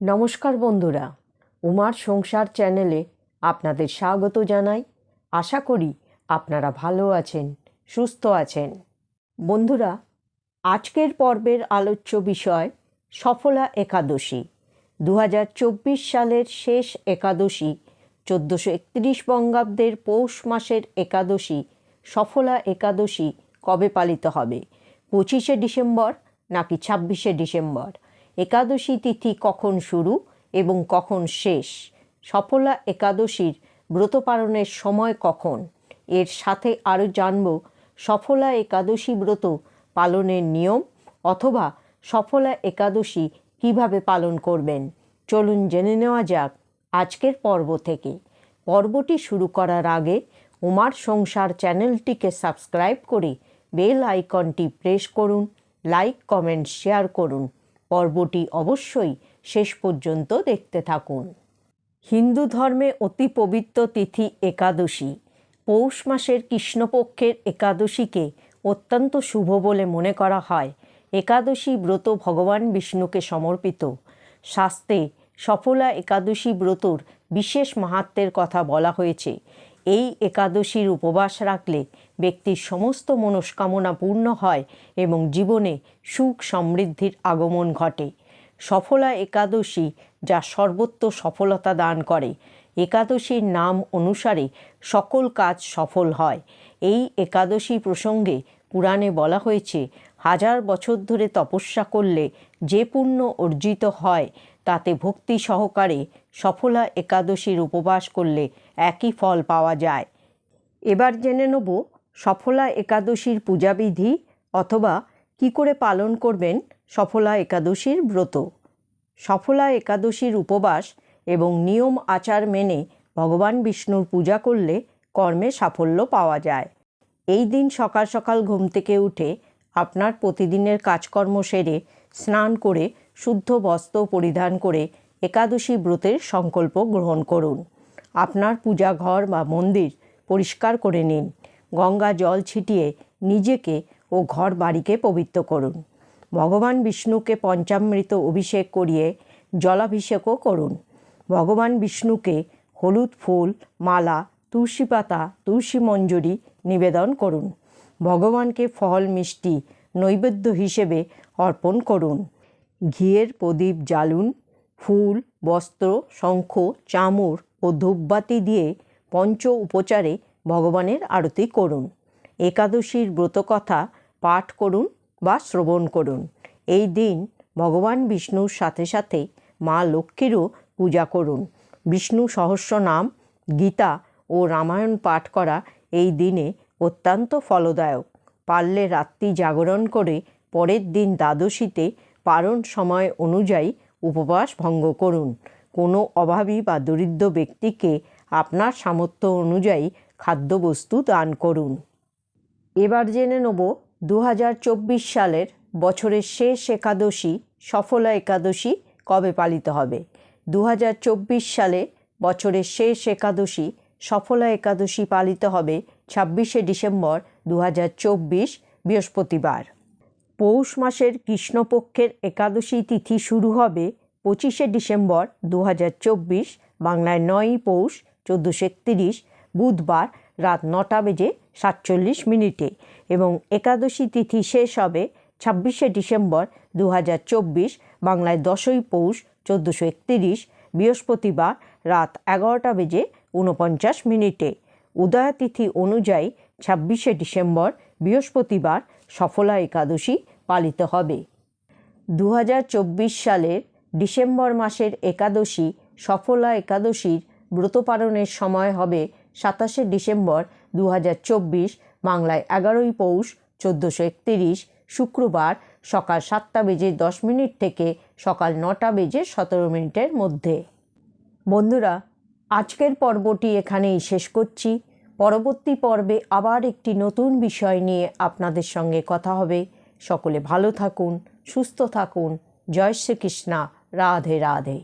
নমস্কার বন্ধুরা, উমার সংসার চ্যানেলে আপনাদের স্বাগত জানাই। আশা করি আপনারা ভালো আছেন, সুস্থ আছেন। বন্ধুরা, আজকের পর্বের আলোচ্য বিষয় সফলা একাদশী। দু হাজার চব্বিশ সালের শেষ একাদশী, চোদ্দোশো একত্রিশ বঙ্গাব্দের পৌষ মাসের একাদশী, সফলা একাদশী কবে পালিত হবে? পঁচিশে ডিসেম্বর নাকি ছাব্বিশে ডিসেম্বর? একাদশী তিথি কখন শুরু এবং কখন শেষ? সফলা একাদশীর ব্রত পালনের সময় কখন? এর সাথে আরও জানব সফলা একাদশী ব্রত পালনের নিয়ম অথবা সফলা একাদশী কীভাবে পালন করবেন। চলুন জেনে নেওয়া যাক আজকের পর্ব থেকে। পর্বটি শুরু করার আগে উমার সংসার চ্যানেলটিকে সাবস্ক্রাইব করে বেল আইকনটি প্রেস করুন, লাইক, কমেন্ট, শেয়ার করুন। পর্বটি অবশ্যই শেষ পর্যন্ত দেখতে থাকুন। হিন্দু ধর্মে অতি পবিত্র তিথি একাদশী। পৌষ মাসের কৃষ্ণপক্ষের একাদশীকে অত্যন্ত শুভ বলে মনে করা হয়। একাদশী ব্রত ভগবান বিষ্ণুকে সমর্পিত। শাস্ত্রে সফলা একাদশী ব্রতর বিশেষ মাহাত্মের কথা বলা হয়েছে। এই একাদশীর উপবাস রাখলে ব্যক্তির সমস্ত মনস্কামনা পূর্ণ হয় এবং জীবনে সুখ সমৃদ্ধির আগমন ঘটে। সফলা একাদশী যা সর্বত্র সফলতা দান করে। একাদশীর নাম অনুসারে সকল কাজ সফল হয়। এই একাদশী প্রসঙ্গে পুরাণে বলা হয়েছে, হাজার বছর ধরে তপস্যা করলে যে পুণ্য অর্জিত হয় তাতে ভক্তি সহকারে সফলা একাদশীর উপবাস করলে একই ফল পাওয়া যায়। এবার জেনে নেব সফলা একাদশীর পূজাবিধি অথবা কি করে পালন করবেন সফলা একাদশীর ব্রত। সফলা একাদশীর উপবাস এবং নিয়ম আচার মেনে ভগবান বিষ্ণুর পূজা করলে কর্মে সাফল্য পাওয়া যায়। এই দিন সকাল সকাল ঘুম থেকে উঠে আপনার প্রতিদিনের কাজকর্ম সেরে স্নান করে শুদ্ধ বস্ত্র পরিধান করে একাদশী ব্রতের সংকল্প গ্রহণ করুন। আপনার পূজা ঘর বা মন্দির পরিষ্কার করে নিন। গঙ্গা জল ছিটিয়ে নিজেকে ও ঘর বাড়িকে পবিত্র করুন। ভগবান বিষ্ণুকে পঞ্চামৃত অভিষেক করিয়ে জলাভিষেকও করুন। ভগবান বিষ্ণুকে হলুদ ফুল, মালা, তুলসী পাতা, তুলসী মঞ্জুরি নিবেদন করুন। ভগবানকে ফল মিষ্টি নৈবেদ্য হিসেবে অর্পণ করুন। ঘিয়ের প্রদীপ জ্বালুন, ফুল, বস্ত্র, শঙ্খ, চামর ও ধূপবাতি দিয়ে পঞ্চ উপচারে ভগবানের আরতি করুন। একাদশীর ব্রতকথা পাঠ করুন বা শ্রবণ করুন। এই দিন ভগবান বিষ্ণুর সাথে সাথে মা লক্ষ্মীরও পূজা করুন। বিষ্ণু সহস্র নাম গীতা ও রামায়ণ পাঠ করা এই দিনে অত্যন্ত ফলদায়ক। পারলে রাত্রি জাগরণ করে পরের দিন দ্বাদশীতে পারণ সময় অনুযায়ী উপবাস ভঙ্গ করুন। কোনো অভাবী বা দরিদ্র ব্যক্তিকে আপনার সামর্থ্য অনুযায়ী খাদ্যবস্তু দান করুন। এবার জেনে নেব দু হাজার চব্বিশ সালের বছরের শেষ একাদশী, সফলা একাদশী কবে পালিত হবে? দু হাজার চব্বিশ সালে বছরের শেষ একাদশী, সফলা একাদশী পালিত হবে ছাব্বিশে ডিসেম্বর দু হাজার চব্বিশ বৃহস্পতিবার। পৌষ মাসের কৃষ্ণপক্ষের একাদশী তিথি শুরু হবে পঁচিশে ডিসেম্বর দু চব্বিশ, বাংলায় নয়ই পৌষ, চোদ্দোশো একতিরিশ বুধবার রাত নটা বেজে সাতচল্লিশ মিনিটে এবং একাদশী তিথি শেষ হবে ছাব্বিশে ডিসেম্বর দু চব্বিশ, বাংলায় দশই পৌষ, চোদ্দোশো একতিরিশ, বৃহস্পতিবার রাত এগারোটা বেজে ঊনপঞ্চাশ মিনিটে। উদয়াতিথি অনুযায়ী ছাব্বিশে ডিসেম্বর বৃহস্পতিবার সফলা একাদশী পালিত হবে। দু হাজার চব্বিশ সালের ডিসেম্বর মাসের একাদশী সফলা একাদশীর ব্রত পালনের সময় হবে সাতাশে ডিসেম্বর দু হাজার চব্বিশ, বাংলায় এগারোই পৌষ চোদ্দোশো একতিরিশ, শুক্রবার সকাল সাতটা বেজে দশ মিনিট থেকে সকাল নটা বেজে সতেরো মিনিটের মধ্যে। বন্ধুরা, আজকের পর্বটি এখানেই শেষ করছি। পরবর্তী পর্বে আবার একটি নতুন বিষয় নিয়ে আপনাদের সঙ্গে কথা হবে। সকলে ভালো থাকুন, সুস্থ থাকুন। জয় শ্রীকৃষ্ণা। রাধে রাধে।